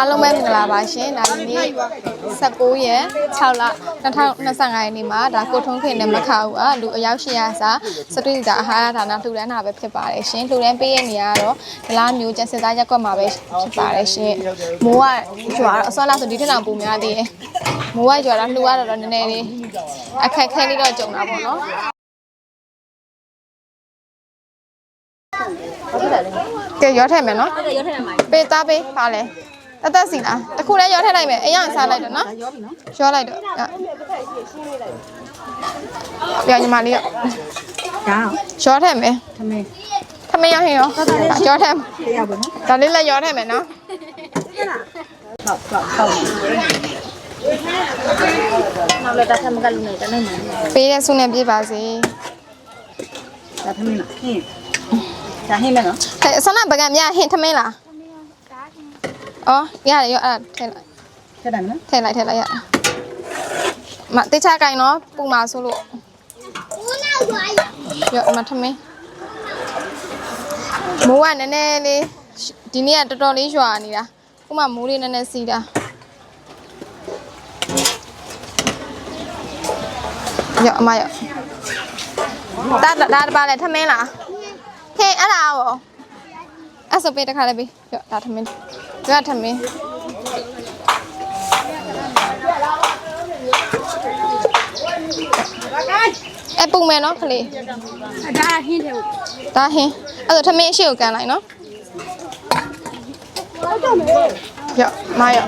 အားလုံးပဲမင်္ဂလာပါရှင်ဒါဒီနေ့19ရက်6လ2025ရက်နေ့မှာဒါကိုထုံးခင်နဲ့မခါဦးอ่ะလူအယောက်800စာစတူဒီတာအာဟာရဌာနလှူဒန်းတာပဲဖြစ်ပါတယ်ရှင်လှူဒန်းပေးရနေရတော့ဒလားမျိုးကျန်စစ်သားရက်ကွက်မှာပဲဖြစ်ပါတယ်ရှင်မိုးကကျွာတော့အစောလာဆိုဒီထက်တောင်ပုံများသေးတယ်မိုးကကျွာတော့လှူရတော့နည်းနည်းလေးအခက်ခဲလေးတော့ကြုံတာပေါ့နော်ကဲရောထည့်မယ်နော်ဟုတ်တယ်ရောထည့်မှာပေးသားပေးပါလေ တသက်စီလားတခုလည်းရောထည့်လိုက်မယ်အရင်စားလိုက်တော့နော်ရောပြီနော်ရောလိုက်တော့ပြညီမလေးရောဒါရောထည့်မယ်သမင်းထမင်းရဟင်းရောရောထည့်တရားပါနော်ဒါလေးလည်းရောထည့်မယ်နော်ဟုတ်ဟုတ်ဟုတ်နောက်လည်းတစ်ခါမကလူနေတနေ့မှာပေးတဲ့ဆုနဲ့ပြေးပါစေဒါသမင်းလားဟင်းဒါဟင်းမယ်နော်ဟဲ့ဆန္ဒပကံမြဟင်းထမင်းလား အော်ရတယ်ရောအဲ့ဒါထည့်လိုက်ထည့်တယ်နော်ထည့်လိုက်ထည့်လိုက်ရမတေချာကင်နော်ပူမှာဆိုလို့ရောအမထမင်းမိုးကနည်းနည်းလေးဒီနေ့ကတော်တော်လေးရွာနေတာခုမှမိုးလေးနည်းနည်းစီးတာရောအမရောဒါဒါဒါပါလေထမင်းလားဟင်းအဲ့ဒါရော အဲ့ဆိုပေးတစ်ခါလေးပေးရောဒါထမင်းဒါထမင်းအဲပုံမယ်နော်ခလေးဒါဟင်းတယ်ဒါဟင်းအဲ့ဒါထမင်းအရှိကိုကန်လိုက်နော်ရောမရော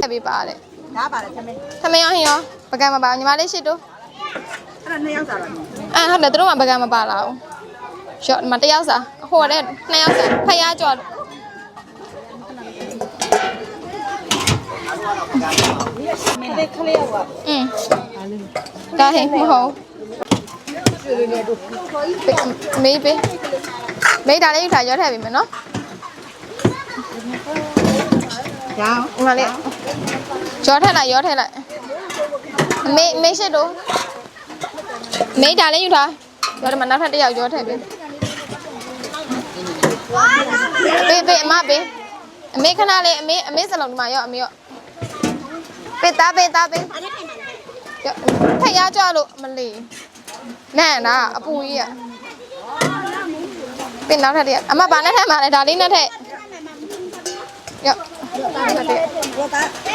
ဆက်ပြီးပါလေဒါပါလေသမင်းထမင်းရောဟင်းရောပကံမပါညီမလေးရှိတူအဲ့ဒါနှစ်ယောက်စားလားအဲဟုတ်တယ်သူတို့မှပကံမပါလာဘူး ရောဒီမတစ်ယောက်စာဟိုတဲ့နှစ်ယောက်စာဖျားကြော်မင်းလေးခလေးရောက်ပါอืมဒါဟင်းမဟုတ်မေးပေးမေးတာလေးယူထားရောထည့်ပြီမယ်နော်ဒါဒီမှာလေးရောထက်လိုက်ရောထက်လိုက်အမေအမေရှိတော့မေးဒါလေးယူထားရောဒီမှာနောက်ထပ်တစ်ယောက်ရောထက်ပြီ ပေးပေးအမပေးအမေခဏလေးအမေအမေစလုံးဒီမှာရောအမေရောပေးသားပေးသားပေးရောဖက်ရကြလို့မလီနန့်တာအပူကြီးอ่ะပေးနောက်ထပ်တစ်ယောက်အမဘာနဲ့ထက်မှာလဲဒါလေးနဲ့ထက်ရောနောက်ထပ်တစ်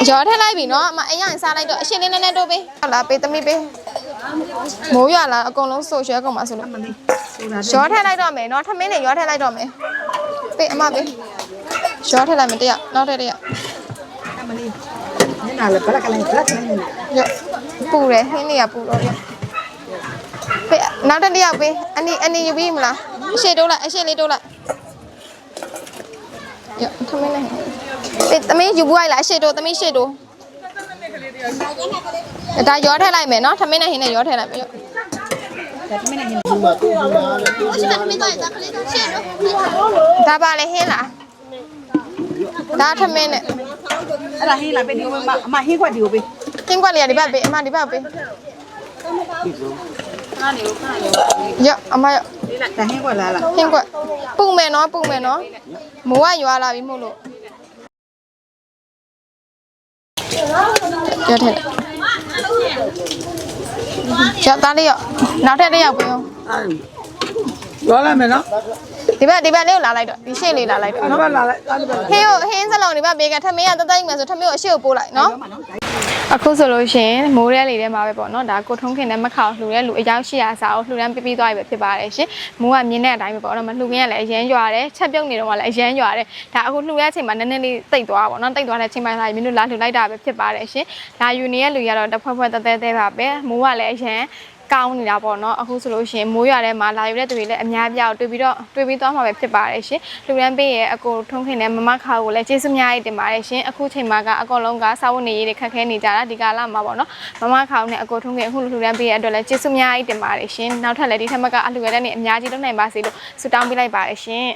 ယောက်ရောထည့်လိုက်ပြီနော်အမအရင်စားလိုက်တော့အရှင်းလေးနည်းနည်းတိုးပေးဟုတ်လားပေးသမီးပေးမိုးရွာလာအကုန်လုံးဆိုရွှဲကုန်ပါဆိုလို့မလေးဆိုတာရောထည့်လိုက်တော့မယ်နော်ထမင်းနဲ့ရောထည့်လိုက်တော့မယ် ပေးအမပေးရောထည့်လိုက်မယ်တရနောက်ထည့်တရမလေးညနာလည်းဘလကလည်းဘလကလည်းရောပူတယ်ဟင်းနေရပူတော့ရပေးနောက်ထပ်တရပေးအနီအနီယူပြီးမလားအရှင်းတိုးလိုက်အရှင်းလေးတိုးလိုက်ရောထမင်းနဲ့ပေးသမီးယူပွားလိုက်အရှင်းတိုးသမီးရှင်းတိုးဒါရောထည့်လိုက်မယ်နော်ထမင်းနဲ့ဟင်းနဲ့ရောထည့်လိုက်မယ်ရော ဒါသမင်းနဲ့ဟင်းဒါပါလေဟင်းလားဒါထမင်းနဲ့အဲ့ဒါဟင်းလာပဲဒီမအမဟင်းခွက်ဒီကိုပေးဟင်းကွက်လေးကဒီဘက်ပေးအမဒီဘက်ပေးခါနေကိုခါနေရအမရဒါဟင်းခွက်လားလားဟင်းကွက်ပူမယ်နော်ပူမယ်နော်မိုးကရွာလာပြီမို့လို့ရထဲ ရသားလေးရနောက်ထပ်တစ်ယောက်ပေးအောင်ရောလိုက်မယ်နော်ဒီဘက်ဒီဘက်လေးကိုလာလိုက်တော့ဒီရှေ့လေးလာလိုက်တော့ဒီနော်ဘက်လာလိုက်အဲ့ဒီဘက်ဟင်းကိုဟင်းစလုံးဒီဘက်ပေးကထမင်းကတသိမ့်မယ်ဆိုထမင်းကိုအရှေ့ကိုပို့လိုက်နော် အခုဆိုလို့ရှိရင်မိုးရဲလေးထဲမှာပဲပေါ့နော်ဒါကိုထုံးခင်နဲ့မခေါလှူတဲ့လူအယောက်800စာကိုလှူဒန်းပြပြီးသွားပြီပဲဖြစ်ပါတယ်ရှင်မိုးကမြင်းတဲ့အတိုင်းပဲပေါ့နော်မလှူခင်ကလည်းအရန်ရွာတယ်ချက်ပြုတ်နေတော့ကလည်းအရန်ရွာတယ်ဒါအခုလှူရတဲ့အချိန်မှာနည်းနည်းလေးတိတ်သွားပါပေါ့နော်တိတ်သွားတဲ့အချိန်မှာလာမင်းတို့လာလှူလိုက်တာပဲဖြစ်ပါတယ်ရှင်ဒါယူနီရဲ့လူရတော့တစ်ဖွဲ့ဖွဲ့တဲတဲတဲပါပဲမိုးကလည်းအရန် ကောင်းနေတာပေါ့နော်အခုဆိုလို့ရှိရင်မိုးရွာထဲမှာလာယူတဲ့သူတွေလည်းအများပြားတွေ့ပြီးတော့တွေ့ပြီးသွားမှာပဲဖြစ်ပါတယ်ရှင်လူရန်ပေးရဲ့အကိုထုံးခင်နဲ့မမခါကိုလည်းကျေးဇူးအများကြီးတင်ပါတယ်ရှင်အခုချိန်မှာကအကောင်လုံးကစာဝတ်နေရေးတွေခက်ခဲနေကြတာဒီကာလမှာပေါ့နော်မမခါကိုနဲ့အကိုထုံးခင်အခုလူရန်ပေးရဲ့အတွက်လည်းကျေးဇူးအများကြီးတင်ပါတယ်ရှင်နောက်ထပ်လည်းဒီထက်မကအလှူရတဲ့နေ့အများကြီးလုပ်နိုင်ပါစေလို့ဆုတောင်းပေးလိုက်ပါတယ်ရှင်